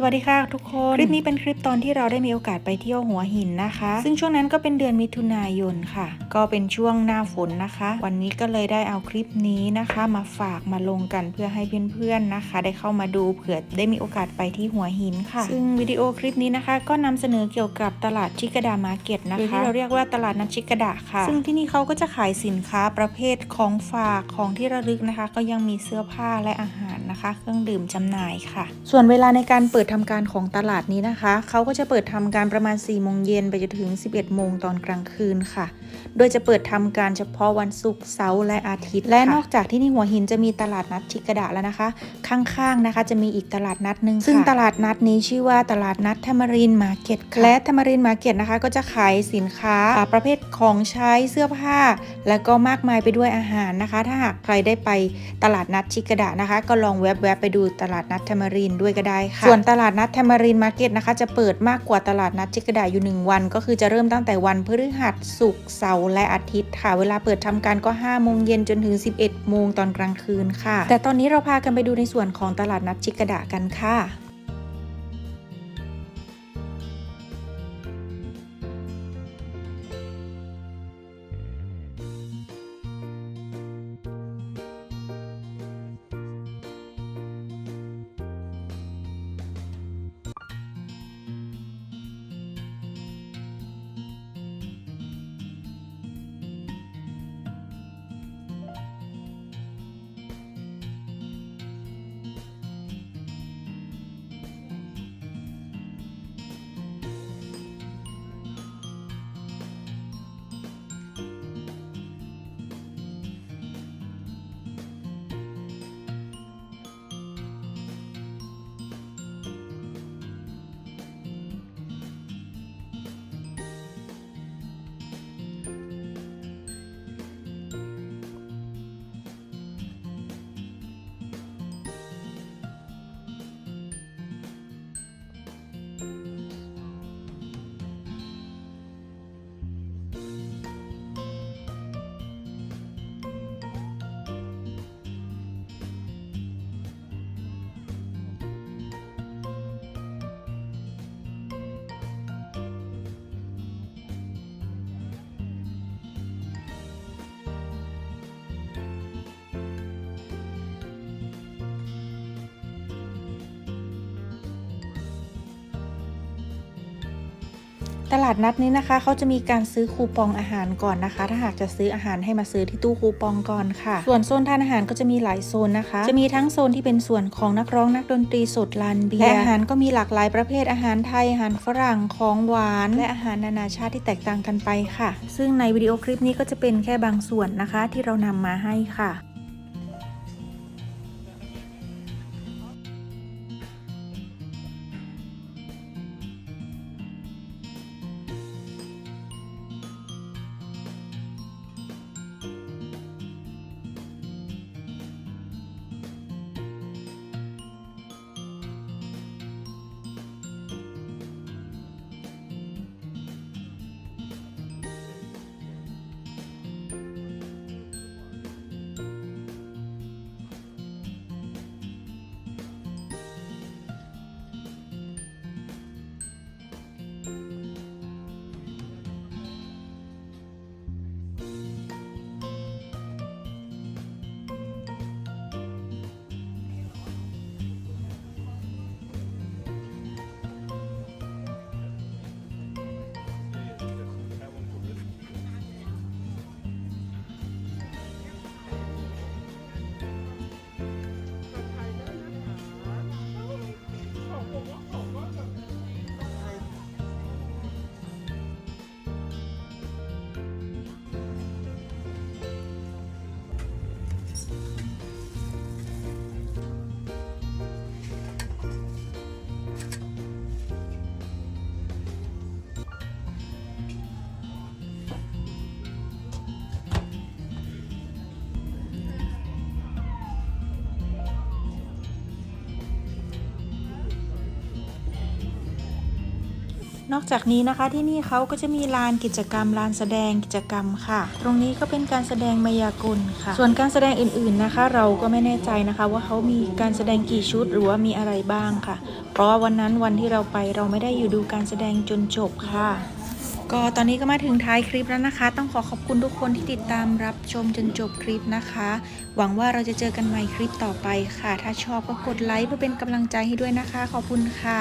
สวัสดีค่ะทุกคน คลิปนี้เป็นคลิปตอนที่เราได้มีโอกาสไปเที่ยวหัวหินนะคะ ซึ่งช่วงนั้นก็เป็นเดือนมิถุนายนค่ะ ก็เป็นช่วงหน้าฝนนะคะ วันนี้ก็เลยได้เอาคลิปนี้นะคะ มาฝากมาลงกันเพื่อให้เพื่อนๆนะคะ ได้เข้ามาดูเผื่อได้มีโอกาสไปที่หัวหินค่ะ ซึ่งวิดีโอคลิปนี้นะคะ ก็นำเสนอเกี่ยวกับตลาดชิกาดามาร์เก็ตนะคะหรือที่เราเรียกว่าตลาดนัดชิกาดาค่ะ ซึ่งที่นี่เขาก็จะขายสินค้าประเภทของฝากของที่ระลึกนะคะ ก็ยังมีเสื้อผ้าและอาหารนะคะ เครื่องดื่มจำหน่ายค่ะ ส่วนเวลาในการเปิดทำการของตลาดนี้นะคะ เขาก็จะเปิดทำการประมาณ4โมงเย็นไปจนถึง 11โมงตอนกลางคืนค่ะ โดยจะเปิดทำการเฉพาะวันศุกร์เสาร์และอาทิตย์ และนอกจากที่นี่หัวหินจะมีตลาดนัดชิกระดาแล้วนะคะ ข้างๆนะคะ จะมีอีกตลาดนัดหนึ่งซึ่งตลาดนัดนี้ชื่อว่าตลาดนัดธรรมรินมาร์เก็ตและธรรมรินมาร์เก็ตนะคะ ก็จะขายสินค้าอ่าประเภทของใช้เสื้อผ้า แล้วก็มากมายไปด้วยอาหารนะคะ ถ้าหากใครได้ไปตลาดนัดชิกระดานะคะ ก็ลองแวบๆไปดูตลาดนัดธรรมรินด้วยก็ได้ค่ะส่วนตลาดนัดธรรมรินมาร์เก็ตนะคะ จะเปิดมากกว่าตลาดนัดชิกระดาอยู่ 1 วัน ก็คือจะเริ่มตั้งแต่วันพฤหัสศุกร์เสาร์และอาทิตย์ค่ะ เวลาเปิดทำการก็ 5 โมงเย็นจนถึง 11 โมงตอนกลางคืนค่ะ แต่ตอนนี้เราพากันไปดูในส่วนของตลาดนัดชิกระดากันค่ะ ตลาดนัดนี้นะคะเขาจะมีการซื้อคูปองอาหารก่อนนะคะ ถ้าหากจะซื้ออาหารให้มาซื้อที่ตู้คูปองก่อนค่ะ ส่วนโซนทานอาหารก็จะมีหลายโซนนะคะ จะมีทั้งโซนที่เป็นส่วนของนักร้องนักดนตรีสดลานเบียร์และอาหารก็มีหลากหลายประเภทอาหารไทยอาหารฝรั่งของหวาน และอาหารนานาชาติที่แตกต่างกันไปค่ะ ซึ่งในวิดีโอคลิปนี้ก็จะเป็นแค่บางส่วนนะคะ ที่เรานำมาให้ค่ะ นอกจากนี้นะคะที่นี่เขาก็จะมีลานกิจกรรมลานแสดงกิจกรรมค่ะ ตรงนี้ก็เป็นการแสดงมายากลค่ะ ส่วนการแสดงอื่นๆนะคะ เราก็ไม่แน่ใจนะคะ ว่าเขามีการแสดงกี่ชุดหรือว่ามีอะไรบ้างค่ะ เพราะว่าวันนั้นวันที่เราไปเราไม่ได้อยู่ดูการแสดงจนจบค่ะ ก็ตอนนี้ก็มาถึงท้ายคลิปแล้วนะคะ ต้องขอขอบคุณทุกคนที่ติดตามรับชมจนจบคลิปนะคะ หวังว่าเราจะเจอกันใหม่คลิปต่อไปค่ะ ถ้าชอบก็กดไลค์เพื่อเป็นกำลังใจให้ด้วยนะคะ ขอบคุณค่ะ